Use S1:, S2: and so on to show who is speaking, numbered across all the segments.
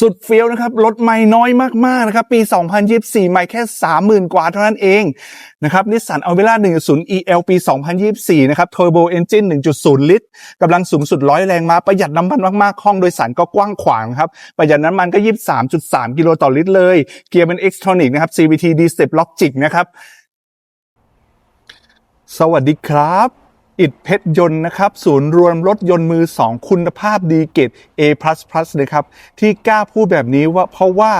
S1: สุดเฟี้ยวนะครับรถไม่น้อยมากๆนะครับปี 2024 ไม่แค่ 30,000 กว่าเท่านั้นเองนะครับนิสสันอัลเวล่า1.0 EL ปี 2024 นะครับ Turbo Engine 1.0 ลิตรกำลังสูงสุด100แรงม้าประหยัดน้ำมันมากๆ ห้องโดยสารก็กว้างขวางครับ ประหยัดน้ำมันก็ 23.3 กิโลต่อลิตรเลย เกียร์เป็น Xtronic นะครับ CVT D-Step Logic นะครับ สวัสดีครับ อิดเพชรยนต์นะครับ ศูนย์รวมรถยนต์มือสองคุณภาพดีเกรด A++ เลยครับ ที่กล้าพูดแบบนี้ว่าเพราะว่า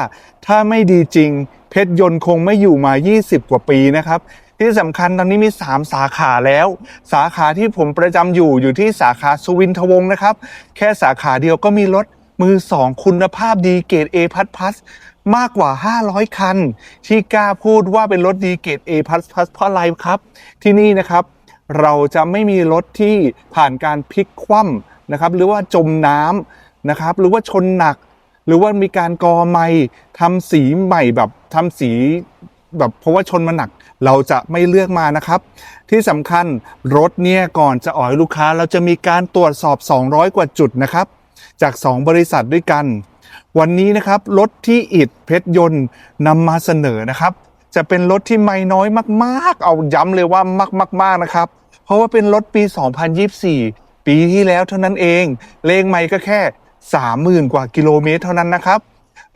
S1: ถ้าไม่ดีจริง เพชรยนต์คงไม่อยู่มา 20 กว่าปีนะครับ ที่สำคัญตอนนี้มี 3 สาขาแล้ว สาขาที่ผมประจำอยู่อยู่ที่สาขาสุวินทวงศ์นะครับ แค่สาขาเดียวก็มีรถมือสองคุณภาพดีเกรด A++ มากกว่า 500 คัน ที่กล้าพูดว่าเป็นรถดีเกรด A++ เพราะอะไรครับ ที่นี่นะครับ เราจะไม่มีรถที่ผ่านการพลิกคว่ำนะครับ หรือว่าจมน้ำนะครับ หรือว่าชนหนัก หรือว่ามีการกอไม้ทำสีใหม่แบบทำสีแบบเพราะว่าชนมันหนักเราจะไม่เลือกมานะครับ ที่สำคัญรถเนี่ยก่อนจะอ่อกให้ลูกค้า เราจะมีการตรวจสอบ 200 กว่าจุดนะครับ จาก 2 บริษัทด้วยกัน วันนี้นะครับรถที่อิดเพชรยนต์นำมาเสนอนะครับ จะเป็นรถที่ไม่น้อยมาก ๆ เอาย้ำเลยว่ามากๆนะครับ เพราะว่าเป็นรถปี 2024 ปีที่แล้วเท่านั้นเอง เลขไม่ก็แค่ 30,000 กว่ากิโลเมตรเท่านั้นนะครับ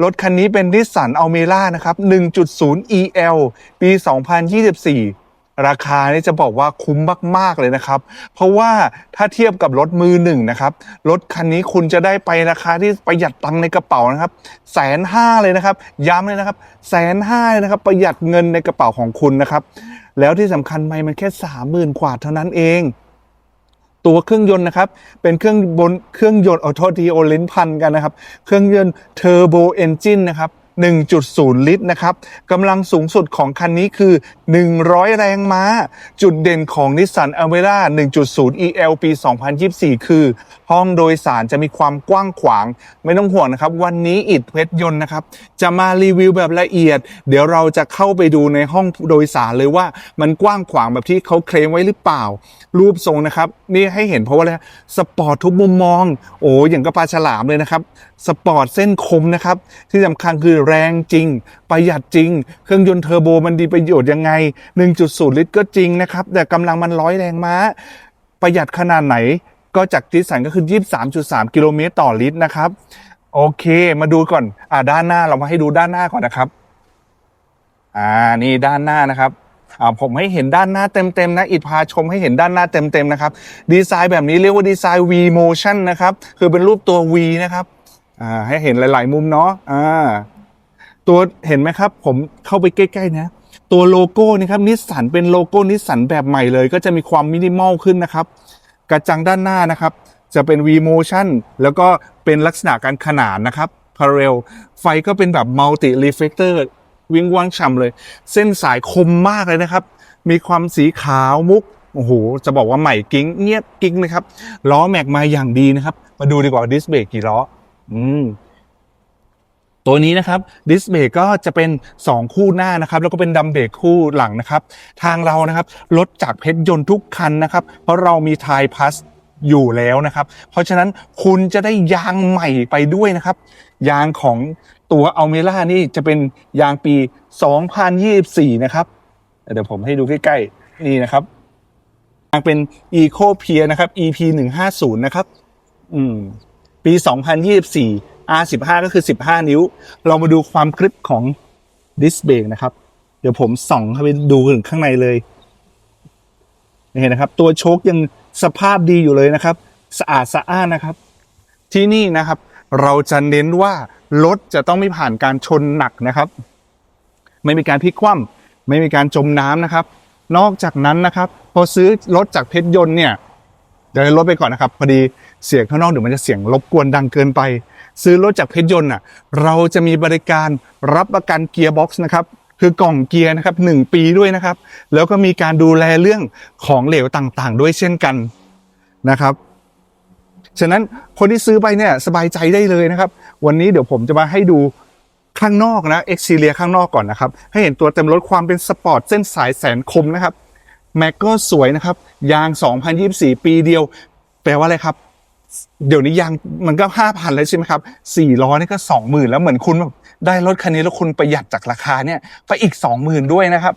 S1: รถคันนี้เป็นนิสสันอัลเมล่านะครับ 1.0 EL ปี 2024 ราคานี่จะบอกว่าคุ้มมาก ๆ เลยนะครับ เพราะว่าถ้าเทียบกับรถมือหนึ่งนะครับ รถคันนี้คุณจะได้ไปราคาที่ประหยัดตังค์ในกระเป๋านะครับแสนห้าเลยนะครับ ย้ำเลยนะครับแสนห้าเลยนะครับ ประหยัดเงินในกระเป๋าของคุณนะครับ แล้วที่สำคัญไม่มันแค่สามหมื่นกว่าเท่านั้นเอง ตัวเครื่องยนต์นะครับ เป็นเครื่องบนเครื่องยนต์ออโทดีโอเลนพันกันนะครับ เครื่องยนต์เทอร์โบเอนจินนะครับ 1.0 ลิตรนะครับกำลังสูงสุดของคันนี้คือ 100 แรงม้า จุดเด่นของ Nissan a l m e r a 1.0 EL ปี 2024 คือ ห้องโดยสารจะมีความกว้างขวาง ไม่ต้องห่วงนะครับ วันนี้อิดเพชรยนต์นะครับ จะมารีวิวแบบละเอียด เดี๋ยวเราจะเข้าไปดูในห้องโดยสารเลยว่ามันกว้างขวางแบบที่เขาเคลมไว้หรือเปล่า รูปทรงนะครับ นี่ให้เห็นเพราะว่าอะไรสปอร์ตทุกมุมมอง โอ้อย่างกระปลาฉลามเลยนะครับ สปอร์ตเส้นคมนะครับที่สำคัญคือแรงจริง ประหยัดจริง เครื่องยนต์เทอร์โบมันดีประโยชน์ยังไง 1.0 ลิตรก็จริงนะครับ แต่กำลังมันร้อยแรงม้า ประหยัดขนาดไหน ก็จากดิสสันก็คือ 23.3 กิโลเมตรต่อลิตรนะครับ โอเค มาดูก่อน อ่าด้านหน้าเรามาให้ดูด้านหน้าก่อนนะครับ อ่า นี่ด้านหน้านะครับอ่าผมให้เห็นด้านหน้าเต็มๆนะอิดพาชมให้เห็นด้านหน้าเต็มๆนะครับดีไซน์แบบนี้เรียกว่าดีไซน์ V motion นะครับ คือเป็นรูปตัว V นะครับอ่าให้เห็นหลาย ๆ มุมเนาะอ่า ตัวเห็นไหมครับ ผมเข้าไปใกล้ๆนะตัวโลโก้นี่ครับนิสสันเป็นโลโก้นิสสันแบบใหม่เลย ก็จะมีความมินิมอลขึ้นนะครับ กระจังด้านหน้านะครับ จะเป็น V motion แล้วก็เป็นลักษณะการขนานนะครับ parallel ไฟก็เป็นแบบ multi reflector วิงวังฉ่ำเลย เส้นสายคมมากเลยนะครับ มีความสีขาวมุกโอ้โหจะบอกว่าใหม่กิ้งเงียบกิ้งนะครับล้อแม็กมาอย่างดีนะครับ มาดูดีกว่าดิสเบรกกี่ล้อ อืม ตัวนี้นะครับดิสเบรกก็จะเป็น 2 คู่หน้านะครับแล้วก็เป็นดัมเบรกคู่หลังนะครับ ทางเรานะครับลดจากเพชรยนต์ทุกคันนะครับ เพราะเรามีไทยพัสอยู่แล้วนะครับ เพราะฉะนั้นคุณจะได้ยางใหม่ไปด้วยนะครับ ยางของตัวอัลเมล่านี่จะเป็นยางปี 2024 นะครับ เดี๋ยวผมให้ดูใกล้ๆ นี่นะครับยางเป็น Eco p e e r นะครับ EP 150 นะครับ อืม ปี 2024 R15 ก็คือ 15 นิ้ว เรามาดูความกริปของดิสเบรกนะครับ เดี๋ยวผมส่องเข้าไปดูถึงข้างในเลยเห็นนะครับ ตัวโชคยังสภาพดีอยู่เลยนะครับ สะอาดสะอ้านนะครับ ที่นี่นะครับ เราจะเน้นว่ารถจะต้องไม่ผ่านการชนหนักนะครับ ไม่มีการพลิกคว่ำไม่มีการจมน้ำนะครับ นอกจากนั้นนะครับ พอซื้อรถจากเพชรยนต์เนี่ยเดี๋ยวลดไปก่อนนะครับพอดี เสียงข้างนอกเดี๋ยวมันจะเสียงรบกวนดังเกินไป ซื้อรถจากเพชรยนต์อะเราจะมีบริการรับประกันเกียร์บ็อกซ์นะครับคือกล่องเกียร์นะครับหนึ่งปีด้วยนะครับ แล้วก็มีการดูแลเรื่องของเหลวต่างๆ ด้วยเช่นกันนะครับ ฉะนั้นคนที่ซื้อไปเนี่ยสบายใจได้เลยนะครับ วันนี้เดี๋ยวผมจะมาให้ดูข้างนอกนะเอ็กซิเลียข้างนอกก่อนนะครับ ให้เห็นตัวเต็มรถความเป็นสปอร์ตเส้นสายแสนคมนะครับแม็กก็สวยนะครับ ยาง 2024 ปีเดียว แปลว่าอะไรครับ เดี๋ยวนี้ยางมันก็ห้าพันแล้วใช่ไหมครับสี่ล้อนี่ก็สองหมื่นแล้วเหมือนคุณแบบได้รถคันนี้แล้วคุณประหยัดจากราคาเนี่ย ไปอีกสองหมื่นด้วยนะครับ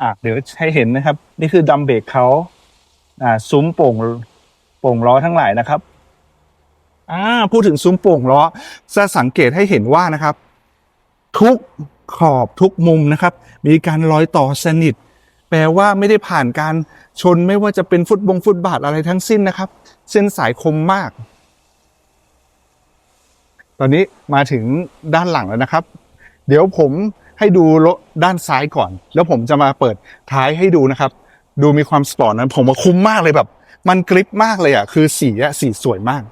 S1: อะเดี๋ยวให้เห็นนะครับ นี่คือดัมเบรกเขาอ่าซุ้มโป่งโป่งล้อทั้งหลายนะครับอ่าพูดถึงซุ้มโป่งล้อจะสังเกตให้เห็นว่านะครับ ทุกขอบทุกมุมนะครับ มีการรอยต่อสนิท แปลว่าไม่ได้ผ่านการชนไม่ว่าจะเป็นฟุตบงฟุตบาทอะไรทั้งสิ้นนะครับ เส้นสายคมมาก ตอนนี้มาถึงด้านหลังแล้วนะครับ เดี๋ยวผมให้ดูรถด้านซ้ายก่อน แล้วผมจะมาเปิดท้ายให้ดูนะครับ ดูมีความสปอร์ตนะผมว่าคุ้มมากเลยแบบ มันกริปมากเลยอะคือสีอะสีสวยมาก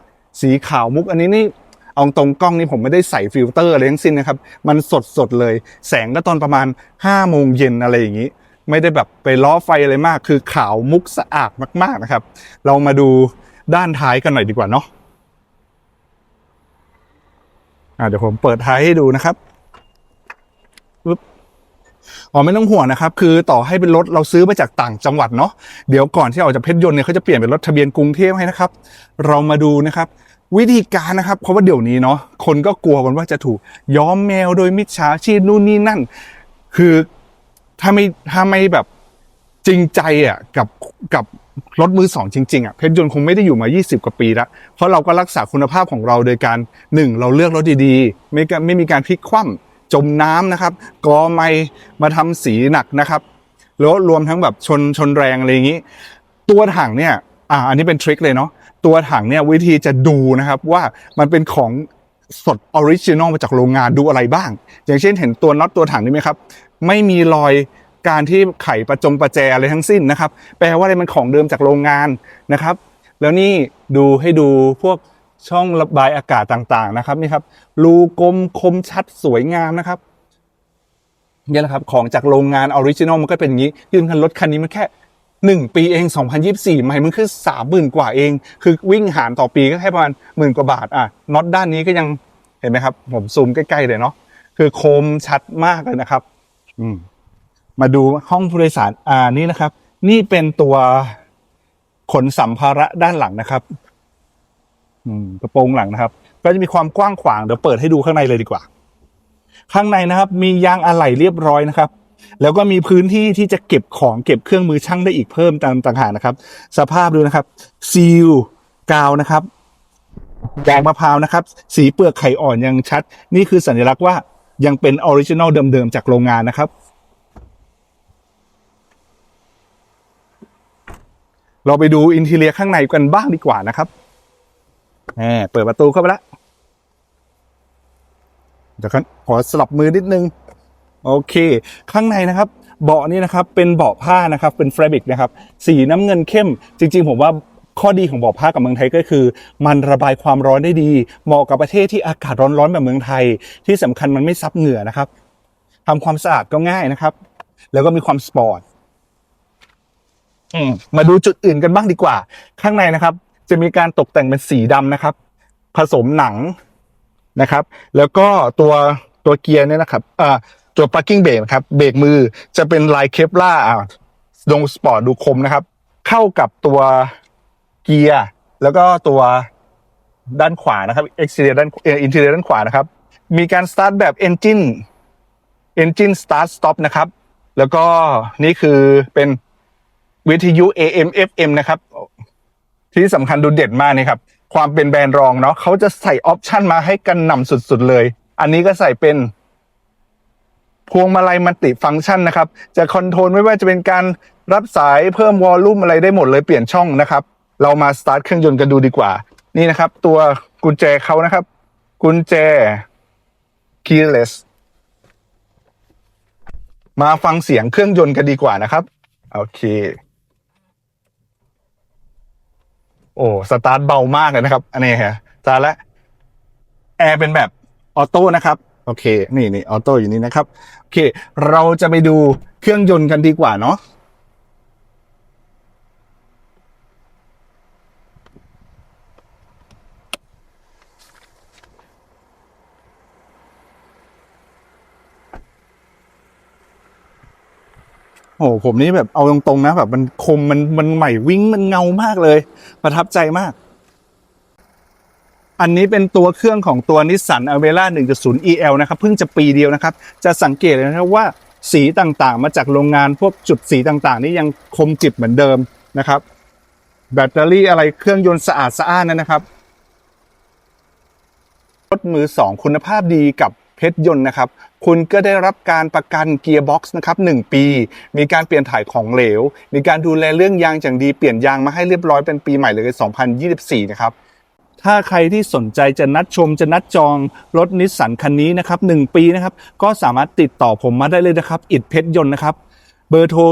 S1: สีขาวมุกอันนี้นี่เอาตรงกล้องนี่ผมไม่ได้ใส่ฟิลเตอร์อะไรทั้งสิ้นนะครับ มันสดสดเลย แสงก็ตอนประมาณ5้าโมงเย็นอะไรอย่างนี้ ไม่ได้แบบไปล้อไฟอะไรมาก คือขาวมุกสะอาดมาก ๆนะครับ เรามาดูด้านท้ายกันหน่อยดีกว่าเนาะะเดี๋ยวผมเปิดท้ายให้ดูนะครับปึ๊บอ๋อไม่ต้องห่วงนะครับ คือต่อให้เป็นรถเราซื้อมาจากต่างจังหวัดเนาะเดี๋ยวก่อนที่ออกจากเพชรยนต์เนี่ยเขาจะเปลี่ยนเป็นรถทะเบียนกรุงเทพให้นะครับ เรามาดูนะครับ วิธีการนะครับเพราะว่าเดี๋ยวนี้เนาะคนก็กลัวกันว่าจะถูกย้อมแมวโดยมิจฉาชีพนู่นนี่นั่น คือ ถ้าไม่ถ้าไม่แบบจริงใจอะกับกับรถมือสองจริงๆอะเพชรยนต์คงไม่ได้อยู่มา 20 กว่าปีแล้ว เพราะเราก็รักษาคุณภาพของเราโดยการหนึ่งเราเลือกรถดีๆ ไม่กไม่มีการพลิกคว่ำจมน้ำนะครับกอไม้มาทำสีหนักนะครับแล้วรวมทั้งแบบชนชนแรงอะไรอย่างนี้ ตัวถังเนี่ยอ่าอันนี้เป็นทริคเลยเนาะตัวถังเนี่ยวิธีจะดูนะครับว่ามันเป็นของสดออริจินอลมาจากโรงงานดูอะไรบ้าง อย่างเช่นเห็นตัวน็อตตัวถังนี่ไหมครับ ไม่มีรอยการที่ไขประจงประแจอะไรทั้งสิ้นนะครับ แปลว่าอะไรมันของเดิมจากโรงงานนะครับ แล้วนี่ดูให้ดูพวกช่องระบายอากาศต่างๆนะครับนี่ครับรูกลมคมชัดสวยงามนะครับนี่แหละครับของจากโรงงานออริจินอลมันก็เป็นอย่างนี้ยืนคันรถคันนี้มันแค่หนึ่งปีเอง 2024 ใหม่มันคือสามหมื่นกว่าเอง คือวิ่งหารต่อปีก็แค่ประมาณหมื่นกว่าบาทอะน็อตด้านนี้ก็ยังเห็นไหมครับ ผมซูมใกล้ๆเลยเนาะคือคมชัดมากเลยนะครับ อืมมาดูห้องผู้โดยสารอ่านี่นะครับ นี่เป็นตัวขนสัมภาระด้านหลังนะครับ อืมกระโปรงหลังนะครับ ก็จะมีความกว้างขวางเดี๋ยวเปิดให้ดูข้างในเลยดีกว่า ข้างในนะครับ มียางอะไหล่เรียบร้อยนะครับ แล้วก็มีพื้นที่ที่จะเก็บของเก็บเครื่องมือช่างได้อีกเพิ่มตามต่างหากนะครับ สภาพดูนะครับ ซีลกาวนะครับยางมะพร้าวนะครับ สีเปลือกไข่อ่อนยังชัด นี่คือสัญลักษณ์ว่า ยังเป็นออริจินอลเดิมๆจากโรงงานนะครับ เราไปดูอินทีเรียข้างในกันบ้างดีกว่านะครับแหมเปิดประตูเข้าไปแล้วเดี๋ยวันขอสลับมือนิดนึง โอเค ข้างในนะครับ เบาะนี่นะครับ เป็นเบาะผ้านะครับ เป็นแฟบริกนะครับ สีน้ำเงินเข้ม จริง ๆ ผมว่า ข้อดีของเบาะผ้ากับเมืองไทยก็คือ มันระบายความร้อนได้ดี เหมาะกับประเทศที่อากาศร้อนๆแบบเมืองไทย ที่สำคัญมันไม่ซับเหงื่อนะครับทำความสะอาดก็ง่ายนะครับ แล้วก็มีความสปอร์ตมาดูจุดอื่นกันบ้างดีกว่า ข้างในนะครับ จะมีการตกแต่งเป็นสีดำนะครับ ผสมหนังนะครับ แล้วก็ตัวตัวเกียร์เนี่ยนะครับอ่าตัว parking brake นะครับ เบรกมือจะเป็นลายเคปล่าอ่าลงสปอร์ตดูคมนะครับ เข้ากับตัว เกียร์แล้วก็ตัวด้านขวานะครับ exterior ด้านเอ่อ interior ด้านขวานะครับ มีการสตาร์ทแบบ engine engine start stop นะครับ แล้วก็นี่คือเป็นวิทยุ AM FM นะครับ ที่สำคัญดูเด็ดมากนี่ครับ ความเป็นแบรนด์รองเนาะเขาจะใส่ออปชันมาให้กันหนำสุดๆเลย อันนี้ก็ใส่เป็น พวงมาลัยมัลติฟังก์ชันนะครับ จะคอนโทรลไม่ว่าจะเป็นการรับสายเพิ่มวอลลุ่มอะไรได้หมดเลยเปลี่ยนช่องนะครับ เรามาสตาร์ทเครื่องยนต์กันดูดีกว่า นี่นะครับ ตัวกุญแจเขานะครับ กุญแจ keyless มาฟังเสียงเครื่องยนต์กันดีกว่านะครับ โอเค โอ้สตาร์ทเบามากเลยนะครับ อันนี้ฮะสตาแล้วแอร์เป็นแบบออโต้นะครับโอเค นี่นี่ออโต้อยู่นี่นะครับ โอเค เราจะไปดูเครื่องยนต์กันดีกว่าเนาะ โอ้โหผมนี่แบบเอาตรงๆนะแบบมันคมมันมันใหม่วิ่งมันเงามากเลย ประทับใจมาก อันนี้เป็นตัวเครื่องของตัวนิสสันอเวล่า1.0 EL นะครับ เพิ่งจะปีเดียวนะครับ จะสังเกตเลยนะครับว่าสีต่างๆ มาจากโรงงานพวกจุดสีต่างๆ นี่ยังคมกริบเหมือนเดิมนะครับ แบตเตอรี่อะไรเครื่องยนต์สะอาดสะอ้านนั่นนะครับรถมือสองคุณภาพดีกับเพชรยนต์นะครับ คุณก็ได้รับการประกันเกียร์บ็อกซ์นะครับ1ปี มีการเปลี่ยนถ่ายของเหลว มีการดูแลเรื่องยางอย่างดีเปลี่ยนยางมาให้เรียบร้อยเป็นปีใหม่เลย 2024 นะครับถ้าใครที่สนใจจะนัดชมจะนัดจองรถนิสสันคันนี้นะครับ1ปีนะครับ ก็สามารถติดต่อผมมาได้เลยนะครับ อิดเพชรยนต์นะครับ เบอร์โทร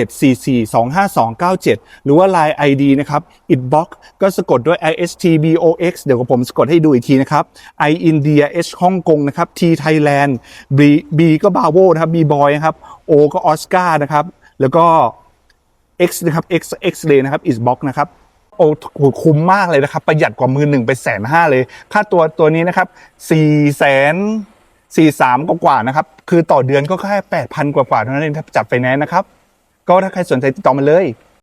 S1: 0974425297 หรือว่า Line ID นะครับ itbox ก็สะกดด้วย istbox เดี๋ยวผมสะกดให้ดูอีกทีนะครับ i India h ฮ่องกงนะครับ t Thailand b b ก็ Bravo นะครับ b boy นะครับ o ก็ Oscar นะครับ แล้วก็ X นะครับ X X ray นะครับ isbox นะครับโอ้โหคุ้มมากเลยนะครับ ประหยัดกว่ามือหนึ่งไปแสนห้าเลย ค่าตัวตัวนี้นะครับสี่แสน สี่สามกว่าๆนะครับ คือต่อเดือนก็แค่แปดพันกว่าๆเท่านั้นเองถ้าจับไฟแนนซ์นะครับ ก็ถ้าใครสนใจติดต่อมาเลย